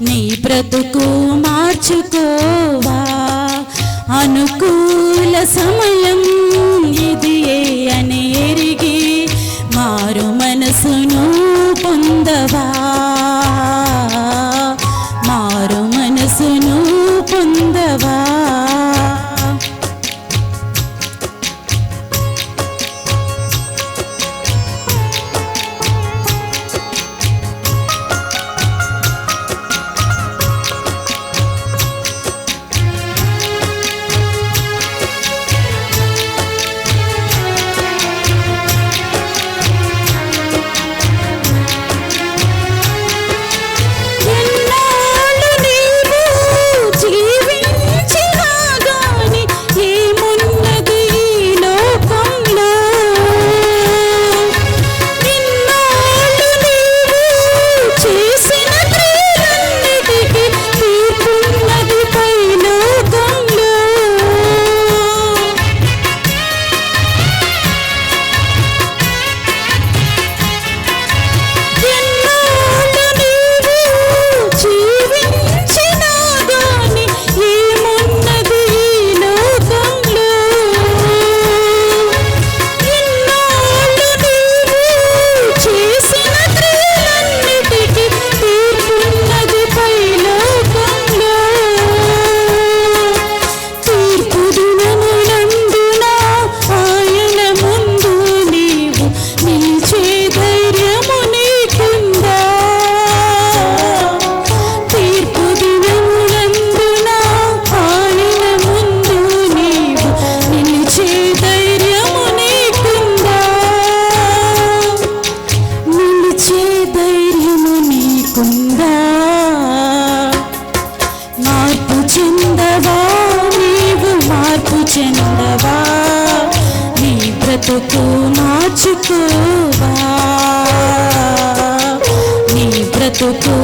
నీ బ్రతుకు మార్చుకోవా? అనుకూల సమయం ఇది అని ఎరిగి మారు మనసును పొందవా? మారు మనసును బ్రతుకు మార్చుకోవా? నీ బ్రతుకు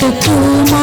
時も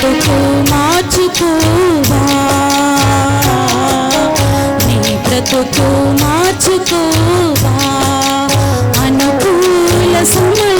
బ్రతుకు మార్చుకోవా? నీ బ్రతుకు మార్చుకోవా? అనుకూల సమయం